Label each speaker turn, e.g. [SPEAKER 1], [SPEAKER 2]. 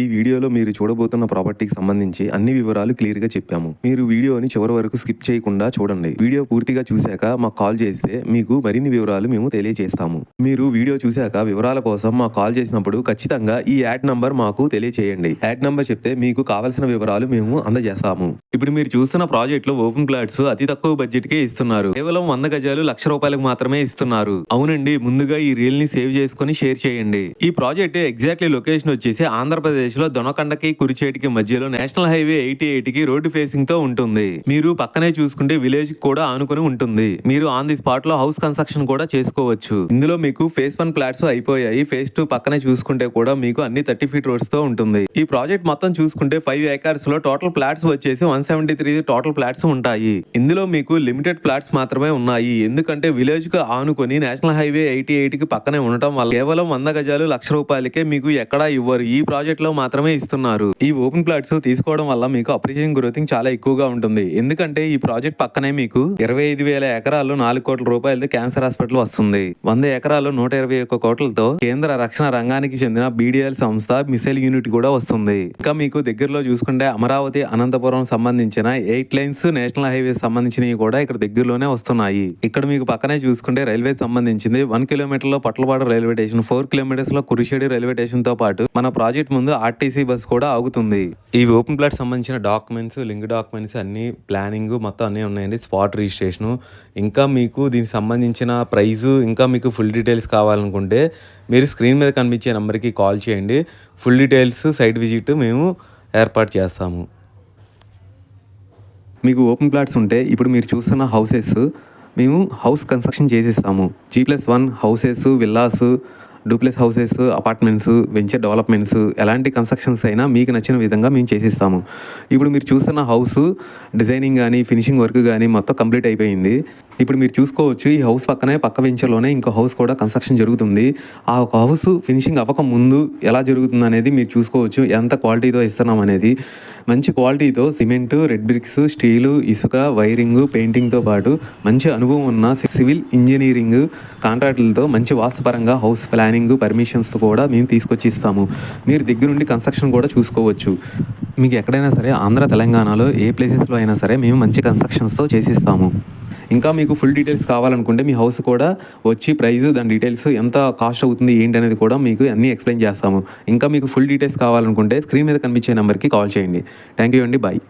[SPEAKER 1] ఈ వీడియోలో మీరు చూడబోతున్న ప్రాపర్టీకి సంబంధించి అన్ని వివరాలు క్లియర్గా చెప్పాము. మీరు వీడియోని చివరి వరకు స్కిప్ చేయకుండా చూడండి. వీడియో పూర్తిగా చూశాక మాకు కాల్ చేస్తే మీకు మరిన్ని వివరాలు మేము తెలియజేస్తాము. మీరు వీడియో చూశాక వివరాల కోసం మాకు కాల్ చేసినప్పుడు ఖచ్చితంగా ఈ యాడ్ నంబర్ మాకు తెలియచేయండి. యాడ్ నంబర్ చెప్తే మీకు కావలసిన వివరాలు మేము అందజేస్తాము. ఇప్పుడు మీరు చూస్తున్న ప్రాజెక్ట్లో ఓపెన్ ప్లాట్స్ అతి తక్కువ బడ్జెట్ కే ఇస్తున్నారు. కేవలం వంద గజాలు లక్ష రూపాయలకు మాత్రమే ఇస్తున్నారు. అవునండి ముందుగా ఈ రీల్ని సేవ్ చేసుకుని షేర్ చేయండి. ఈ ప్రాజెక్ట్ ఎగ్జాక్ట్లీ లొకేషన్ వచ్చేసి ఆంధ్రప్రదేశ్ ఆంధ్రప్రదేశ్లో దొనకొండకి కురిచేటికి మధ్యలో నేషనల్ హైవే ఎయిటీ ఎయిట్కి రోడ్డు ఫేసింగ్తో ఉంటుంది. మీరు పక్కనే చూసుకుంటే విలేజ్ కూడా ఆనుకుని ఉంటుంది. మీరు ఆన్ ది స్పాట్లో హౌస్ కన్స్ట్రక్షన్ కూడా చేసుకోవచ్చు. ఇందులో మీకు ఫేస్ వన్ ఫ్లాట్స్ అయిపోయాయి. ఫేస్ టూ పక్కనే చూసుకుంటే కూడా మీకు అన్ని థర్టీ ఫీట్ రోడ్స్తో ఉంటుంది. ఈ ప్రాజెక్ట్ మొత్తం చూసుకుంటే ఫైవ్ ఏకర్స్లో టోటల్ ఫ్లాట్స్ వచ్చేసి one seventy three total flats ఉంటాయి. ఇందులో మీకు లిమిటెడ్ ఫ్లాట్స్ మాత్రమే ఉన్నాయి. ఎందుకంటే విలేజ్కు ఆనుకొని నేషనల్ హైవే ఎయిటీ ఎయిట్కి పక్కనే ఉండటం వల్ల కేవలం వంద గజాలు లక్ష రూపాయలకే మీకు ఎక్కడా ఇవ్వరు. ఈ ప్రాజెక్ట్ లో మాత్రమే ఇస్తున్నారు. ఈ ఓపెన్ ప్లాట్స్ తీసుకోవడం వల్ల మీకు అప్రిషియేషన్ గ్రోతింగ్ చాలా ఎక్కువగా ఉంటుంది. ఎందుకంటే ఈ ప్రాజెక్ట్ పక్కనే మీకు ఇరవై ఐదు వేల ఎకరాల్లో నాలుగు కోట్ల రూపాయలతో క్యాన్సర్ హాస్పిటల్ వస్తుంది. వంద ఎకరాల్లో నూట ఇరవై ఒక్క కోట్లతో కేంద్ర రక్షణ రంగానికి చెందిన బీడీఎల్ సంస్థ మిసైల్ యూనిట్ కూడా వస్తుంది. ఇంకా మీకు దగ్గరలో చూసుకుంటే అమరావతి అనంతపురం సంబంధించిన ఎయిట్ లైన్స్ నేషనల్ హైవే సంబంధించినవి కూడా ఇక్కడ దగ్గరలోనే వస్తున్నాయి. ఇక్కడ మీకు పక్కనే చూసుకుంటే రైల్వే సంబంధించింది. వన్ కిలోమీటర్లో పట్లపాడు రైల్వే స్టేషన్ ఫోర్ కిలోమీటర్స్లో కురిషేడి రైల్వే స్టేషన్తో పాటు మన ప్రాజెక్ట్ ముందు ఆర్టీసీ బస్ కూడా ఆగుతుంది. ఈ ఓపెన్ ప్లాట్ సంబంధించిన డాక్యుమెంట్స్ లింక్ డాక్యుమెంట్స్ అన్ని ప్లానింగ్ మొత్తం అన్నీ ఉన్నాయండి. Spot registration. ఇంకా మీకు దీనికి సంబంధించిన ప్రైస్ ఇంకా మీకు ఫుల్ డీటెయిల్స్ కావాలనుకుంటే మీరు స్క్రీన్ మీద కనిపించే నెంబర్కి కాల్ చేయండి. ఫుల్ డీటెయిల్స్ సైట్ విజిట్ మేము ఏర్పాటు చేస్తాము. మీకు ఓపెన్ ప్లాట్స్ ఉంటే ఇప్పుడు మీరు చూస్తున్న హౌసెస్ మేము హౌస్ కన్స్ట్రక్షన్ చేసేస్తాము. G plus one houses villas duplex houses apartments venture developments ఎలాంటి కన్స్ట్రక్షన్స్ అయినా మీకు నచ్చిన విధంగా మేము చేసిస్తాము. ఇప్పుడు మీరు చూస్తున్న హౌస్ డిజైనింగ్ కానీ ఫినిషింగ్ వర్క్ కానీ మొత్తం కంప్లీట్ అయిపోయింది. ఇప్పుడు మీరు చూసుకోవచ్చు ఈ హౌస్ పక్కనే పక్క వెంచర్లోనే ఇంకో హౌస్ కూడా కన్స్ట్రక్షన్ జరుగుతుంది. ఆ ఒక హౌస్ ఫినిషింగ్ అవ్వక ముందు ఎలా జరుగుతుంది అనేది మీరు చూసుకోవచ్చు. ఎంత క్వాలిటీతో ఇస్తున్నాం అనేది. మంచి క్వాలిటీతో సిమెంట్ రెడ్ బ్రిక్స్ స్టీలు ఇసుక వైరింగ్ పెయింటింగ్తో పాటు మంచి అనుభవం ఉన్న సివిల్ ఇంజనీరింగ్ కాంట్రాక్టులతో మంచి వాస్తుపరంగా హౌస్ ప్లానింగ్ పర్మిషన్స్ కూడా మేము తీసుకొచ్చి ఇస్తాము మీరు దగ్గరుండి కన్స్ట్రక్షన్ కూడా చూసుకోవచ్చు. మీకు ఎక్కడైనా సరే ఆంధ్ర తెలంగాణలో ఏ ప్లేసెస్లో అయినా సరే మేము మంచి కన్స్ట్రక్షన్స్తో చేసిస్తాము. ఇంకా మీకు ఫుల్ డీటెయిల్స్ కావాలనుకుంటే మీ హౌస్ కూడా వచ్చి ప్రైస్ దాని డీటెయిల్స్ ఎంత కాస్ట్ అవుతుంది ఏంటి అనేది కూడా మీకు అన్నీ ఎక్స్ప్లెయిన్ చేస్తాము. ఇంకా మీకు ఫుల్ డీటెయిల్స్ కావాలనుకుంటే స్క్రీన్ మీద కనిపించే నెంబర్కి కాల్ చేయండి. థ్యాంక్ యూ అండి. బాయ్